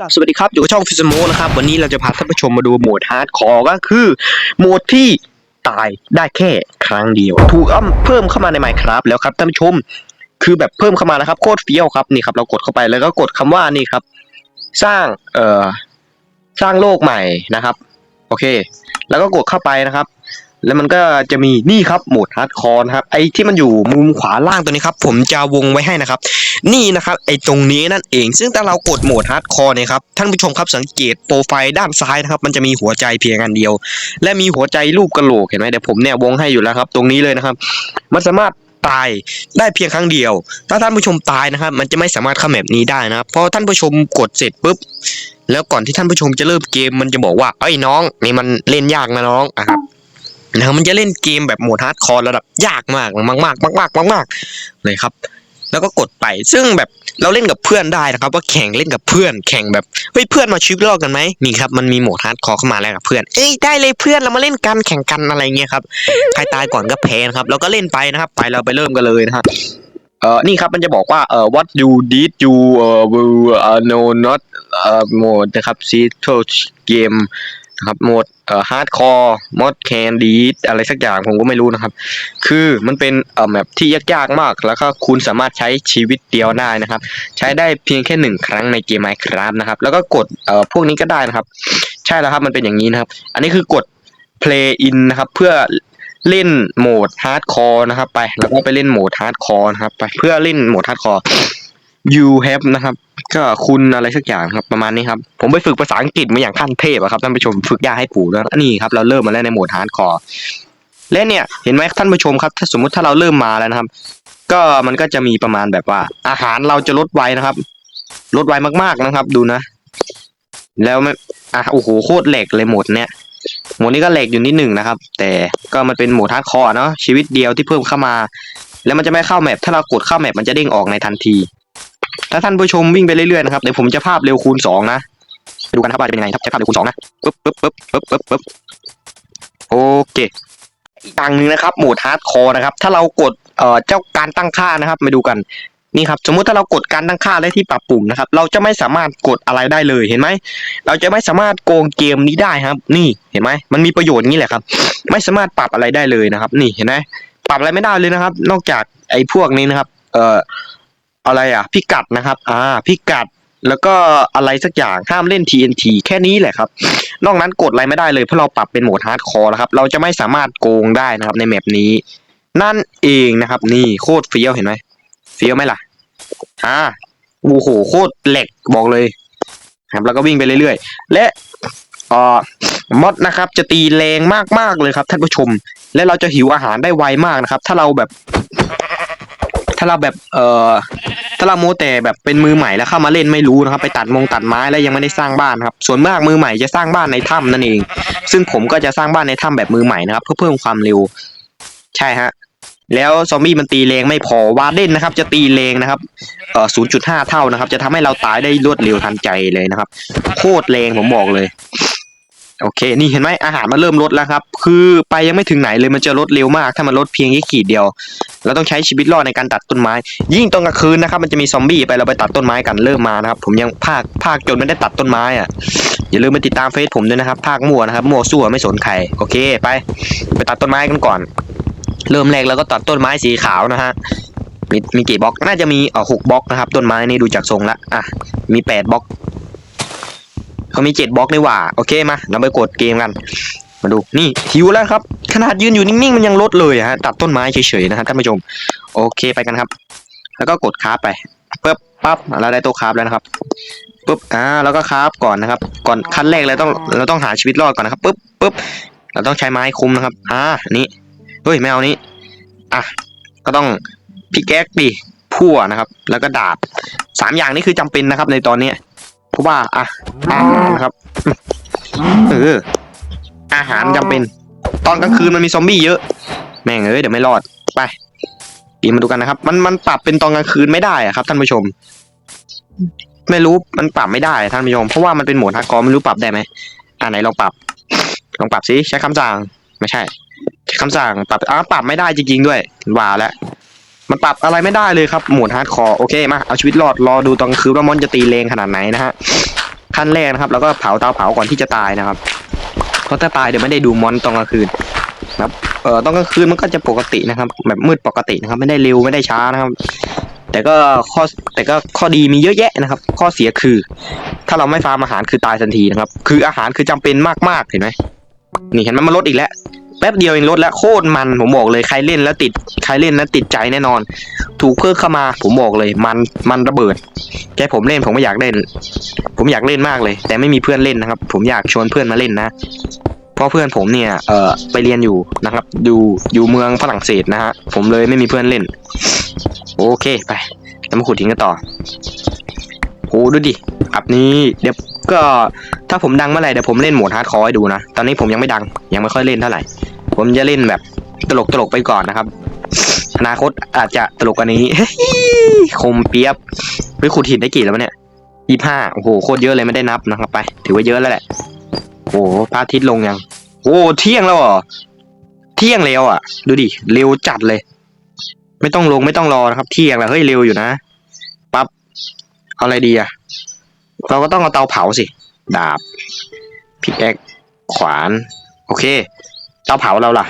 กับสวัสดีครับ อยู่กับช่องฟิสโมนะครับ วันนี้เราจะพาท่านผู้ชมมาดูโหมดฮาร์ดคอร์ก็คือ โหมดที่ตายได้แค่ครั้งเดียว ถูกอ้ำเพิ่มเข้ามาใน Minecraft แล้วครับท่านผู้ชม คือแบบเพิ่มเข้ามานะครับโคตรเฟี้ยวครับนี่ครับเรากดเข้าไปแล้วก็กดคำว่านี่ครับ สร้างเอ่อสร้างโลกใหม่นะครับ โอเค แล้วก็กดเข้าไปนะครับ แล้วมันก็จะมีนี่ครับโหมดฮาร์ดคอร์นะครับไอ้ที่มันอยู่มุมขวาล่างตัวนี้ครับผมจะวงไว้ให้นะครับ นี่นะครับไอ้ตรงนี้นั่นเอง ซึ่งถ้าเรากดโหมดฮาร์ดคอร์เนี่ยครับท่านผู้ชมครับสังเกตโปรไฟล์ด้านซ้ายนะครับมันจะมีหัวใจเพียงอันเดียว และมีหัวใจรูปกระโหลกเห็นไหมเดี๋ยวผมเนี่ยวงให้อยู่แล้วครับ ตรงนี้เลยนะครับ มันสามารถตายได้เพียงครั้งเดียว ถ้าท่านผู้ชมตายนะครับ มันจะไม่สามารถเข้าแมปนี้ได้นะครับเพราะท่านผู้ชมกดเสร็จปุ๊บแล้วก่อนที่ท่านผู้ชมจะเริ่มเกมมันจะบอกว่าเอ้ยน้องนี่มันเล่นยากนะน้องอะครับ นะครับมันจะเล่นเกมแบบโหมดฮาร์ดคอร์ระดับยากมากมากมากมากมากมากมากๆเลยครับ แล้วก็กดไปซึ่งแบบเราเล่นกับเพื่อนได้นะครับ ว่าแข่งเล่นกับเพื่อน แข่งแบบเฮ้ยเพื่อนมาชีวิตรอดกันไหมนี่ครับมันมีโหมดฮาร์ดคอร์เข้ามาแล้วกับเพื่อนเอ้ยได้เลยเพื่อนเรามาเล่นกันแข่งกันอะไรเงี้ยครับใครตายก่อนก็แพ้นะครับเราก็เล่นไปนะครับ ไปเราไปเริ่มกันเลยนะครับเออนี่ครับมันจะบอกว่าเออ what you did you เอ่อ will uh, no not เอ่อ mode นะครับ see to game นะครับโหมดเอ่อ hardcore mod can deed อะไรสักอย่างผมก็ไม่รู้นะครับ คือมันเป็นเอ่อแมปที่ยากๆมาก แล้วก็คุณสามารถใช้ชีวิตเดียวได้นะครับ ใช้ได้เพียงแค่หนึ่งครั้งในเกม Minecraft นะครับ แล้วก็กดเอ่อพวกนี้ก็ได้นะครับ ใช่แล้วครับมันเป็นอย่างนี้นะครับ อันนี้คือกด play in นะครับเพื่อเล่นโหมด hardcore นะครับไปแล้วก็ไปเล่นโหมด hardcore นะครับไปเพื่อเล่นโหมด hardcore you have นะครับ ก็คุณอะไรสักอย่างครับประมาณนี้ครับ ผมไปฝึกภาษาอังกฤษมาอย่างขั้นเทพอะครับท่านผู้ชมฝึกยากให้ปู่แล้วนี่ครับเราเริ่มมาแล้วในโหมด hardcore และเนี่ยเห็นไหมท่านผู้ชมครับ ถ้าสมมุติถ้าเราเริ่มมาแล้วนะครับ ก็มันก็จะมีประมาณแบบว่า อาหารเราจะลดไวนะครับ ลดไวมากๆนะครับ ดูนะ แล้วไม่อะโอ้โหโคตรแหลกเลยโหมดเนี้ยโหมดนี้ก็แหลกอยู่นิดหนึ่งนะครับ แต่ก็มันเป็นโหมดฮาร์ดคอร์เนาะชีวิตเดียวที่เพิ่มเข้ามา แล้วมันจะไม่เข้าแมปถ้าเรากดเข้าแมปมันจะเด้งออกในทันที ถ้าท่านผู้ชมวิ่งไปเรื่อยๆนะครับเดี๋ยวผมจะภาพเร็วคูณสองนะไปดูกันครับว่าจะเป็นยังไงครับใช้ภาพเร็วคูณสองนะปึ๊บปึ๊บปึ๊บปึ๊บปึ๊บปึ๊บโอเคอีกอย่างหนึ่งนะครับโหมดฮาร์ดคอร์นะครับ ถ้าเรากดเอ่อเจ้าการตั้งค่านะครับมาดูกันนี่ครับสมมุติถ้าเรากดการตั้งค่าได้ที่ปรับปุ่มนะครับ เราจะไม่สามารถกดอะไรได้เลยเห็นไหมเราจะไม่สามารถโกงเกมนี้ได้ครับ นี่เห็นไหมมันมีประโยชน์นี้แหละครับ ไม่สามารถปรับอะไรได้เลยนะครับ นี่เห็นไหมปรับอะไรไม่ได้เลยนะครับ นอกจากไอ้พวกนี้นะครับ เอ่อ อะไรอะ พิกัดนะครับ อ่า พิกัดแล้วก็อะไรสักอย่างห้ามเล่น TNT แค่นี้แหละครับ นอกนั้นกดอะไรไม่ได้เลยเพราะเราปรับเป็นโหมดฮาร์ดคอร์แล้วครับ เราจะไม่สามารถโกงได้นะครับ ในแมปนี้ นั่นเองนะครับ นี่โคตรเฟี้ยวเห็นไหมเฟี้ยวไหมล่ะ อ่าโอ้โหโคตรเหล็กบอกเลยครับแล้วก็วิ่งไปเรื่อยๆ และเอ่อมอดนะครับ จะตีแรงมากๆเลยครับท่านผู้ชม และเราจะหิวอาหารได้ไวมากนะครับ ถ้าเราแบบ ถ้าเราแบบเอ่อถ้าเราโมแต่แบบเป็นมือใหม่แล้วเข้ามาเล่นไม่รู้นะครับ ไปตัดมงตัดไม้แล้วยังไม่ได้สร้างบ้านครับ ส่วนมากมือใหม่จะสร้างบ้านในถ้ำนั่นเอง ซึ่งผมก็จะสร้างบ้านในถ้ำแบบมือใหม่นะครับ เพื่อเพิ่มความเร็ว ใช่ฮะแล้วซอมบี้มันตีแรงไม่พอวาเดนนะครับ จะตีแรงนะครับเอ่อ0.5 เท่านะครับ จะทำให้เราตายได้รวดเร็วทันใจเลยนะครับ โคตรแรงผมบอกเลย โอเค นี่เห็นไหมอาหารมันเริ่มลดแล้วครับ คือไปยังไม่ถึงไหนเลยมันจะลดเร็วมาก ถ้ามันลดเพียงแค่ขีดเดียว เราต้องใช้ชีวิตรอดในการตัดต้นไม้ ยิ่งตอนกลางคืนนะครับ มันจะมีซอมบี้ไปเราไปตัดต้นไม้กันเริ่มมานะครับ ผมยังภาคภาคจนไม่ได้ตัดต้นไม้อะ อย่าลืมไปติดตามเฟซผมด้วยนะครับ ภาคมั่วนะครับ มั่วซั่วไม่สนใคร โอเค ไป ไปตัดต้นไม้กันก่อน เริ่มแรกเราก็ตัดต้นไม้สีขาวนะฮะมีมีกี่บล็อก น่าจะมีเอ่อหกบล็อกนะครับ ต้นไม้นี่ดูจากทรงละ อะ มีแปดบล็อก เขามีเจ็ดบล็อกนี่หว่า โอเคมา เราไปกดเกมกัน มาดู นี่หิวแล้วครับ ขนาดยืนอยู่นิ่งๆ มันยังลดเลยฮะ ตัดต้นไม้เฉยๆนะฮะท่านผู้ชม โอเคไปกันครับ แล้วก็กดคราฟไปปึ๊บปั๊บเราได้ต๊ะคราฟแล้วนะครับปึ๊บ อ่า แล้วก็คราฟก่อนนะครับ ก่อนขั้นแรกเลยต้อง เราต้องหาชีวิตรอดก่อนนะครับปึ๊บปึ๊บ เราต้องใช้ไม้คุ้มนะครับ อ่า นี่ เฮ้ยไม่เอานี้ อะ ก็ต้องพิกแอคดิพั่วนะครับ แล้วก็ดาบสามอย่างนี้คือจำเป็นนะครับในตอนเนี้ ราะว่าอะอ่านะครับเอออาหารจำเป็น ตอนกลางคืนมันมีซอมบี้เยอะ แม่งเอ้ยเดี๋ยวไม่รอดไปปีนมาดูกันนะครับ มันมันปรับเป็นตอนกลางคืนไม่ได้อะครับ ท่านผู้ชม ไม่รู้มันปรับไม่ได้ท่านผู้ชมเพราะว่ามันเป็นโหมดฮาร์ดคอร์ไม่รู้ปรับได้ไหมอ่าไหนลองปรับลองปรับสิใช้คำสั่งไม่ใช่ใช้คำสั่งปรับอ่าปรับไม่ได้จริงๆด้วยว่าแล้ว มันปรับอะไรไม่ได้เลยครับหมดฮาร์ดคอร์โอเคมาเอาชีวิตรอดรอดูตอนคืนว่ามอนจะตีแรงขนาดไหนนะฮะขั้นแรกนะครับ แล้วก็เผาเตาเผาก่อนที่จะตายนะครับเพราะถ้าตายเดี๋ยวไม่ได้ดูมอนตอนกลางคืนนะครับเอ่อตอนกลางคืนมันก็จะปกตินะครับ แบบมืดปกตินะครับ ไม่ได้เร็วไม่ได้ช้านะครับ แต่ก็ข้อแต่ก็ข้อดีมีเยอะแยะนะครับ ข้อเสียคือ ถ้าเราไม่ฟาร์มอาหารคือตายทันทีนะครับ คืออาหารคือจำเป็นมากๆเห็นไหมนี่เห็นไหมมันลดอีกแล้ว แป๊บเดียวเองลดแล้วโคตรมันผมบอกเลยใครเล่นแล้วติดใครเล่นแล้วติดใจแน่นอน ถูกเพิ่มเข้ามาผมบอกเลยมันมันระเบิดแค่ผมเล่นผมไม่อยากเล่น ผมอยากเล่นมากเลย แต่ไม่มีเพื่อนเล่นนะครับ ผมอยากชวนเพื่อนมาเล่นนะเพราะเพื่อนผมเนี่ยเอ่อไปเรียนอยู่นะครับ อยู่อยู่เมืองฝรั่งเศสนะฮะผมเลยไม่มีเพื่อนเล่น โอเคไปเรามาขุดทิ้งกันต่อโอ้ดูดิ อับนี้เดี๋ยวก็ถ้าผมดังเมื่อไหร่เดี๋ยวผมเล่นโหมดฮาร์ดคอร์ให้ดูนะ ตอนนี้ผมยังไม่ดังยังไม่ค่อยเล่นเท่าไหร่ ผมจะเล่นแบบตลกตลกไปก่อนนะครับ อนาคตอาจจะตลกกว่านี้คมเปียบไปขุดหินได้กี่แล้วเนี่ยยี่ห้าโอ้โหโคตรเยอะเลยไม่ได้นับนะครับไป ถือว่าเยอะแล้วแหละโอ้โหพระอาทิตย์ลงยังโอ้เที่ยงแล้วเหรอเที่ยงแล้วอะ ดูดิเร็วจัดเลย ไม่ต้องลงไม่ต้องรอนะครับ เที่ยงแล้วเฮ้ยเร็วอยู่นะปั๊บเอาอะไรดีอะ เราก็ต้องเอาเตาเผาสิ ดาบพิกแอคขวาน โอเค เตาเผาเราล่ะ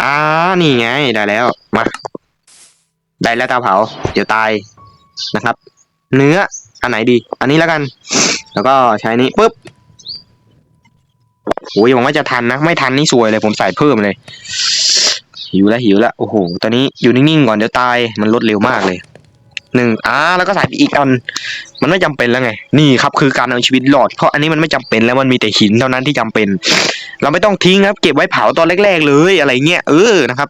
อ่านี่ไงได้แล้วมาได้แล้วเตาเผา เดี๋ยวตายนะครับ เนื้ออันไหนดี อันนี้แล้วกัน แล้วก็ใช้นี้ปุ๊บโอ้ยหวังว่าจะทันนะ ไม่ทันนี่สวยเลย ผมใส่เพิ่มเลย หิวแล้วหิวแล้วโอ้โห ตอนนี้อยู่นิ่งๆก่อนเดี๋ยวตาย มันลดเร็วมากเลย หนึ่งอ่าแล้วก็ใส่ไปอีกอัน มันไม่จำเป็นแล้วไง นี่ครับคือการเอาชีวิตรอด เพราะอันนี้มันไม่จำเป็นแล้วมันมีแต่หินเท่านั้นที่จำเป็น เราไม่ต้องทิ้งครับ เก็บไว้เผาตอนแรก ๆ เลยอะไรเงี้ยเออนะครับ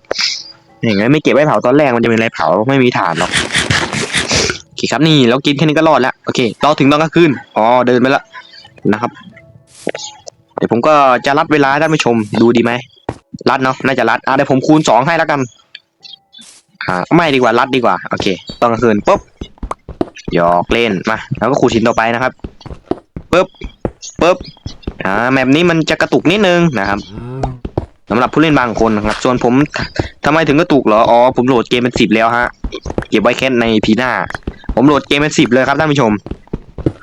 อย่างงั้นไม่เก็บไว้เผาตอนแรกมันจะเป็นอะไรเผาไม่มีฐานหรอกโอเคครับนี่เรากินแค่นี้ก็รอดแล้วโอเคเราถึงตอนกลางคืนอ๋อเดินไปแล้วนะครับ เดี๋ยวผมก็จะรัดเวลาให้ท่านผู้ชมดูดีไหมรัดเนาะน่าจะรัดอะเดี๋ยวผมคูณสองให้แล้วกัน อ่าไม่ดีกว่ารัดดีกว่า โอเคตอนกลางคืนปุ๊บหยอกเล่นมาแล้วก็ขูดหินต่อไปนะครับปุ๊บปุ๊บอ่าแมปนี้มันจะกระตุกนิดนึงนะครับสำหรับผู้เล่นบางคนนะครับ ส่วนผมทำไมถึงกระตุกเหรออ๋อผมโหลดเกมเป็นสิบแล้วฮะเก็บไว้แค่ในพีหน้า ผมโหลดเกมเป็นสิบเลยครับท่านผู้ชม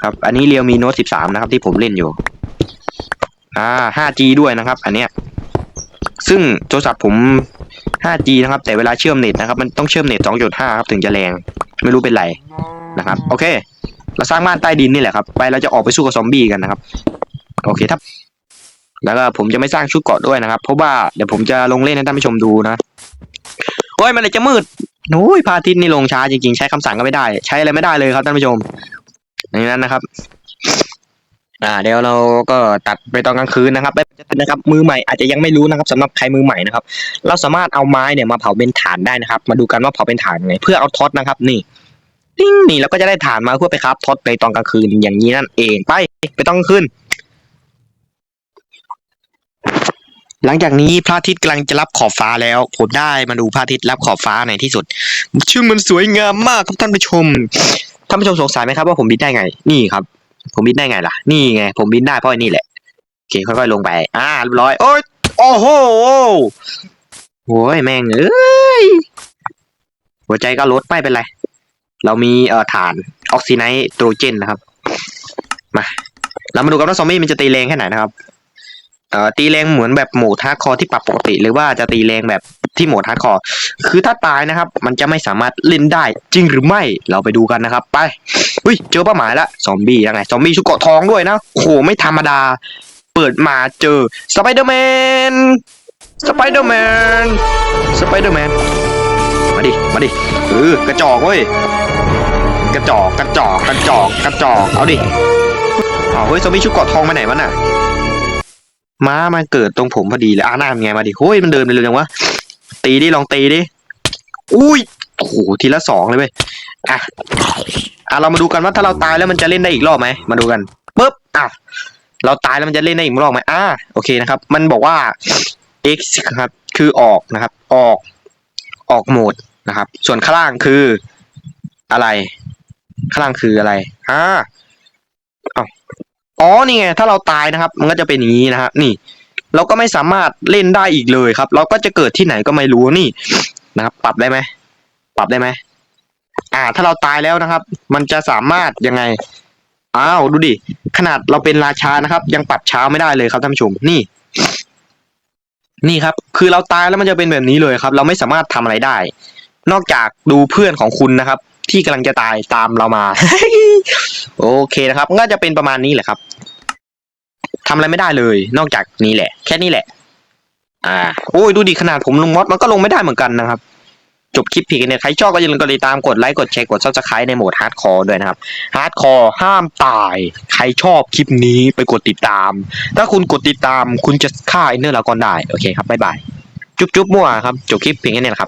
ครับ อันนี้เรียวมีโน้ตสิบสามนะครับที่ผมเล่นอยู่ อ่า 5G ด้วยนะครับ อันเนี้ย ซึ่งโทรศัพท์ผม 5G นะครับ แต่เวลาเชื่อมเน็ตนะครับ มันต้องเชื่อมเน็ต 2.5 ครับ ถึงจะแรง ไม่รู้เป็นไรนะครับ โอเค เราสร้างบ้านใต้ดินนี่แหละครับ ไปเราจะออกไปสู้กับซอมบี้กันนะครับ โอเคครับแล้วก็ผมจะไม่สร้างชุดเกาะด้วยนะครับ เพราะว่าเดี๋ยวผมจะลงเล่นให้ท่านผู้ชมดูนะโอ้ยมันเลยจะมืดโอ้ยพระอาทิตย์นี่ลงช้าจริงๆ ใช้คำสั่งก็ไม่ได้ ใช้อะไรไม่ได้เลยครับท่านผู้ชมอย่างนั้นนะครับ อ่าเดี๋ยวเราก็ตัดไปตอนกลางคืนนะครับไม่นะครับ มือใหม่อาจจะยังไม่รู้นะครับสำหรับใครมือใหม่นะครับ เราสามารถเอาไม้เนี่ยมาเผาเป็นฐานได้นะครับ มาดูกันว่าเผาเป็นฐานยังไงเพื่อเอาท็อตนะครับ นี่ติ้งนี่เราก็จะได้ฐานมาเพื่อไปครับท็อตในตอนกลางคืนอย่างนี้นั่นเองไปไปตอนกลางคืนหลังจากนี้พระอาทิตย์กำลังจะรับขอบฟ้าแล้ว ผมได้มาดูพระอาทิตย์รับขอบฟ้าในที่สุด ชื่อมันสวยงามมากครับท่านผู้ชมท่านผู้ชมสงสัยไหมครับว่าผมบินได้ไง นี่ครับ ผมบินได้ไงล่ะ นี่ไง ผมบินได้เพราะไอ้นี่แหละ โอเค ค่อยๆลงไป อ่าเรียบร้อย โอ้ยโอ้โหโอ้ยแม่ง เอ้ย หัวใจก็ลดไม่เป็นไร เรามีเอ่อฐานออกซิไนโตรเจนนะครับ มา เรามาดูกันว่าซอมบี้มันจะตีแรงแค่ไหนนะครับ เอ่อตีแรงเหมือนแบบโหมดฮาร์ดคอร์ที่ปรับปกติ หรือว่าจะตีแรงแบบที่โหมดฮาร์ดคอร์คือถ้าตายนะครับ มันจะไม่สามารถเล่นได้จริงหรือไม่เราไปดูกันนะครับ ไปอุ้ยเจอเป้าหมายแล้วซอมบี้ยังไงซอมบี้ชุดเกาะทองด้วยนะโอ้โหไม่ธรรมดา เปิดมาเจอสไปเดอร์แมนสไปเดอร์แมนสไปเดอร์แมนมาดิมาดิเออกระจอกเว้ยกระจอกกระจอกกระจอกกระจอกเอาดิเอาเฮ้ยซอมบี้ชุดเกาะทองมาไหนวะน่ะ ม้ามันเกิดตรงผมพอดีเลยอ่าหน้ามันไงมาดิเฮ้ยมันเดินไปเร็วจังวะตีดิลองตีดิอุ้ยโอ้โหทีละสองเลยเว้ยอะอะเรามาดูกันว่าถ้าเราตายแล้วมันจะเล่นได้อีกรอบไหมมาดูกันปุ๊บอะเราตายแล้วมันจะเล่นได้อีกรอบไหมอ่าโอเคนะครับ มันบอกว่า x ครับคือออกนะครับ ออกออกโหมดนะครับ ส่วนข้างล่างคืออะไร ข้างล่างคืออะไรอ่าอ้า อ๋อนี่ไงถ้าเราตายนะครับ มันก็จะเป็นอย่างนี้นะครับนี่ เราก็ไม่สามารถเล่นได้อีกเลยครับ เราก็จะเกิดที่ไหนก็ไม่รู้นี่นะครับ ปรับได้ไหมปรับได้ไหมอ่า ถ้าเราตายแล้วนะครับ มันจะสามารถยังไงอ้าวดูดิขนาดเราเป็นราชานะครับ ยังปรับเช้าไม่ได้เลยครับท่านผู้ชมนี่ นี่ครับ คือเราตายแล้วมันจะเป็นแบบนี้เลยครับ เราไม่สามารถทำอะไรได้ นอกจากดูเพื่อนของคุณนะครับ ที่กำลังจะตายตามเรามา โอเคนะครับก็จะเป็นประมาณนี้แหละครับทำอะไรไม่ได้เลย นอกจากนี้แหละ แค่นี้แหละ อ่า โอ้ยดูดิขนาดผมลงมอดมันก็ลงไม่ได้เหมือนกันนะครับ จบคลิปเพียงแค่นี้ใครชอบก็อย่าลืมกดติดตามกดไลค์กดแชร์กดซับสไครต์ในโหมดฮาร์ดคอร์ด้วยนะครับฮาร์ดคอร์ห้ามตาย ใครชอบคลิปนี้ไปกดติดตาม ถ้าคุณกดติดตามคุณจะฆ่าไอเนอร์ลากอนได้โอเคครับบ๊ายบายจุ๊บจุ๊บมั่วครับจบคลิปเพียงแค่นี้นะครับ